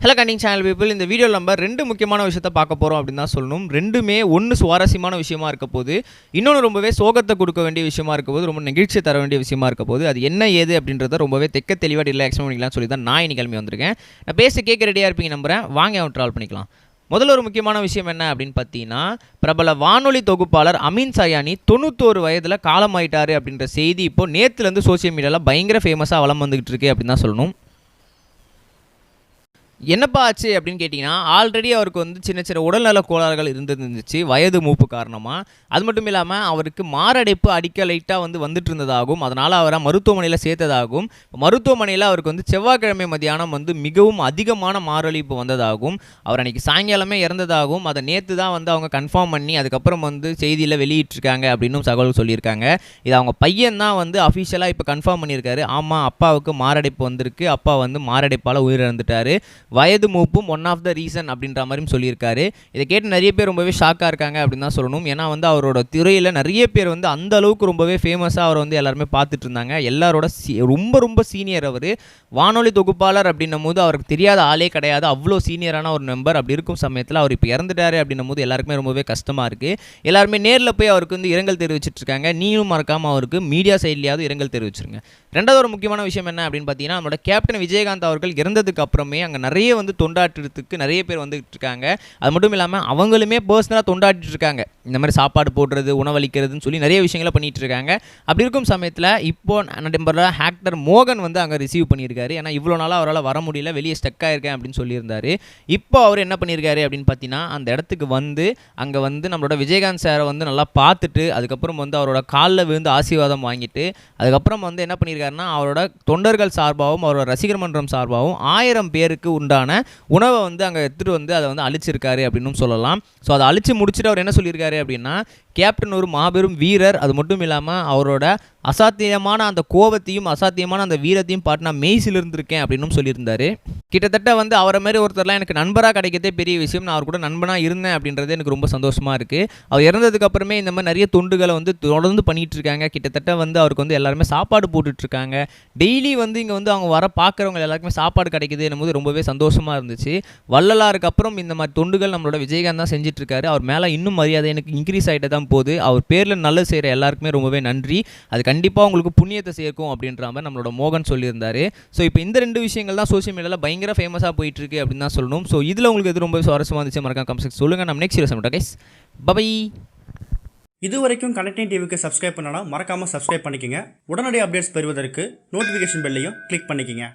Hello கண்டிங் channel people இந்த video நம்ம ரெண்டு முக்கியமான விஷயத்தை பார்க்க போகிறோம் அப்படின்னு தான் சொல்லணும். ரெண்டுமே ஒன்று சுவாரஸ்யமான விஷயமா இருக்க போது இன்னொன்று ரொம்பவே சோகத்தை கொடுக்க வேண்டிய விஷயமா இருக்க போது ரொம்ப நெகிழ்ச்சி தர வேண்டிய விஷயமா இருக்க போது அது என்ன ஏது அப்படின்றத ரொம்பவே தெக்க தெளிவாக இல்லை எக்ஸ்பிளைன் பண்ணிக்கலாம்னு சொல்லி தான் நான் இன்னைக்கு கிளம்பி வந்திருக்கேன். நான் பேச கேட்க ரெடியாக இருப்பீங்க நம்புறேன். வாங்க அவன் ட்ராவல் பண்ணிக்கலாம். முதல்ல ஒரு முக்கியமான விஷயம் என்ன அப்படின்னு பார்த்தீங்கன்னா பிரபல வானொலி தொகுப்பாளர் அமீன் சயானி தொண்ணூத்தோரு வயதில் காலமாயிட்டாரு அப்படின்ற செய்தி இப்போ நேற்றுலேருந்து சோஷியல் மீடியாவில் பயங்கர ஃபேமஸாக வளம் வந்துகிட்டு இருக்கு அப்படின்னு தான் சொல்லணும். என்னப்பா ஆச்சு அப்படின்னு கேட்டிங்கன்னா ஆல்ரெடி அவருக்கு வந்து சின்ன சின்ன உடல்நல கோளாறுகள் இருந்துருந்துச்சு வயது மூப்பு காரணமாக அது மட்டும் இல்லாமல் அவருக்கு மாரடைப்பு அடிக்க லைட்டாக வந்து வந்துட்டு இருந்ததாகவும் அதனால் அவரை மருத்துவமனையில் சேர்த்ததாகவும் மருத்துவமனையில் அவருக்கு வந்து செவ்வாய்க்கிழமை மதியானம் வந்து மிகவும் அதிகமான மாரடைப்பு வந்ததாகவும் அவர் அன்றைக்கி சாயங்காலமே இறந்ததாகவும் அதை நேற்று தான் வந்து அவங்க கன்ஃபார்ம் பண்ணி அதுக்கப்புறம் வந்து செய்தியில் வெளியிட்டிருக்காங்க அப்படின்னும் தகவல் சொல்லியிருக்காங்க. இது அவங்க பையன் தான் வந்து அஃபிஷியலாக இப்போ கன்ஃபார்ம் பண்ணியிருக்காரு. ஆமாம் அப்பாவுக்கு மாரடைப்பு வந்திருக்கு. அப்பா வந்து மாரடைப்பால் உயிரிழந்துட்டாரு. வயது மூப்பும் ஒன் ஆஃப் த ரீசன் அப்படின்ற மாதிரியும் சொல்லியிருக்காரு. இதை கேட்டு நிறைய பேர் ரொம்பவே ஷாக்காக இருக்காங்க அப்படின்னு தான் சொல்லணும். ஏன்னா வந்து அவரோட துறையில் நிறைய பேர் வந்து அந்த அளவுக்கு ரொம்பவே ஃபேமஸாக அவர் வந்து எல்லாருமே பார்த்துட்டு இருந்தாங்க. எல்லாரோட ரொம்ப ரொம்ப சீனியர் அவர். வானொலி தொகுப்பாளர் அப்படின்னும் போது அவருக்கு தெரியாத ஆளே கிடையாது. அவ்வளோ சீனியரான ஒரு நம்பர் அப்படி இருக்கும் சமயத்தில் அவர் இப்போ இறந்துட்டாரு அப்படின்னும் போது எல்லாருக்குமே ரொம்பவே கஷ்டமாக இருக்குது எல்லாருமே நேரில் போய் அவருக்கு வந்து இரங்கல் தெரிவிச்சிட்டு இருக்காங்க. நீயும் மறக்காமல் அவருக்கு மீடியா சைட்லேயாவது இரங்கல் தெரிவிச்சிருங்க. ரெண்டாவது ஒரு முக்கியமான விஷயம் என்ன அப்படின்னு பார்த்தீங்கன்னா நம்மளோட கேப்டன் விஜயகாந்த் அவர்கள் இறந்ததுக்கு அப்புறமே அங்கே நிறைய நிறைய வந்து தொண்டாற்றுறதுக்கு நிறைய பேர் வந்துகிட்டு இருக்காங்க அது மட்டும் இல்லாமல் அவங்களுமே பர்சனலாக தொண்டாட்டிட்டு இருக்காங்க இந்த மாதிரி சாப்பாடு போடுறது உணவளிக்கிறதுன்னு சொல்லி நிறைய விஷயங்களை பண்ணிகிட்டு இருக்காங்க அப்படி இருக்கும் சமயத்தில் இப்போ நம்பர் ஆக்டர் மோகன் வந்து அங்கே ரிசீவ் பண்ணியிருக்காரு. ஏன்னா இவ்வளோ நாளாக அவரால் வர முடியல வெளியே ஸ்டக் ஆயிருக்கேன் அப்படின்னு சொல்லியிருந்தாரு. இப்போ அவர் என்ன பண்ணியிருக்காரு அப்படின்னு பார்த்தீங்கன்னா அந்த இடத்துக்கு வந்து அங்கே வந்து நம்மளோட விஜயகாந்த் சாரை வந்து நல்லா பார்த்துட்டு அதுக்கப்புறம் வந்து அவரோட காலில் விழுந்து ஆசீர்வாதம் வாங்கிட்டு அதுக்கப்புறம் வந்து என்ன பண்ணியிருக்காருன்னா அவரோட தொண்டர்கள் சார்பாகவும் அவரோட ரசிகர் மன்றம் சார்பாகவும் ஆயிரம் பேருக்கு உண்டான உணவை வந்து அங்கே எடுத்துகிட்டு வந்து அதை வந்து அழிச்சிருக்காரு அப்படின்னும் சொல்லலாம். ஸோ அதை அழிச்சு முடிச்சுட்டு அவர் என்ன சொல்லியிருக்காரு அப்படின்னா கேப்டன் ஒரு மாபெரும் வீரர். அது மட்டும் இல்லாமல் அவரோட அசாத்தியமான அந்த கோபத்தையும் அசாத்தியமான அந்த வீரத்தையும் பாட்டு நான் மெய்சில் இருந்திருக்கேன் அப்படின்னும் சொல்லியிருந்தாரு. கிட்டத்தட்ட வந்து அவரை மாதிரி ஒருத்தர்லாம் எனக்கு நண்பராக கிடைக்கிறதே பெரிய விஷயம். நான் அவர் கூட நண்பனாக இருந்தேன் அப்படின்றது எனக்கு ரொம்ப சந்தோஷமாக இருக்குது அவர் இறந்ததுக்கப்புறமே இந்த மாதிரி நிறைய தொண்டுகளை வந்து தொடர்ந்து பண்ணிகிட்டு இருக்காங்க கிட்டத்தட்ட வந்து அவருக்கு வந்து எல்லாருமே சாப்பாடு போட்டுட்ருக்காங்க டெய்லி வந்து இங்கே வந்து அவங்க வர பார்க்குறவங்க எல்லாருக்குமே சாப்பாடு கிடைக்குது போது ரொம்பவே சந்தோஷமாக இருந்துச்சு. வள்ளலாருக்கு அப்புறம் இந்த மாதிரி தொண்டுகள் நம்மளோட விஜயகாந்த் தான் செஞ்சிட்ருக்காரு அவர் மேலே இன்னும் மரியாதை எனக்கு இன்க்ரீஸ் ஆகிட்டு தான் போகுது. அவர் பேரில் நல்லது செய்கிற எல்லாருக்குமே ரொம்பவே நன்றி. அது கண்டிப்பாக உங்களுக்கு புண்ணியத்தை சேர்க்கும் அப்படின்ற மாதிரி நம்மளோட மோகன் சொல்லியிருந்தார். ஸோ இப்போ இந்த ரெண்டு விஷயங்கள் தான் சோஷியல் மீடியாவில் பயங்கர ஃபேமஸாக போயிட்டுருக்கு அப்படின்னு தான் சொல்லணும். ஸோ இதில் உங்களுக்கு எது ரொம்ப சுவாரஸ்யமாக இருந்துச்சு மறக்காம கம்செக்ட் சொல்லுங்கள் நம்ம நெக்ஸ்ட் வீடியோ கைஸ் பபை இது வரைக்கும் கனெக்டிங் டிவிக்கு சப்ஸ்கிரைப் பண்ணனா மறக்காமல் சப்ஸ்கிரைப் பண்ணிக்கங்க. உடனடி அப்டேட்ஸ் பெறுவதற்கு நோட்டிஃபிகேஷன் பெல்லையும் கிளிக் பண்ணிக்கங்க.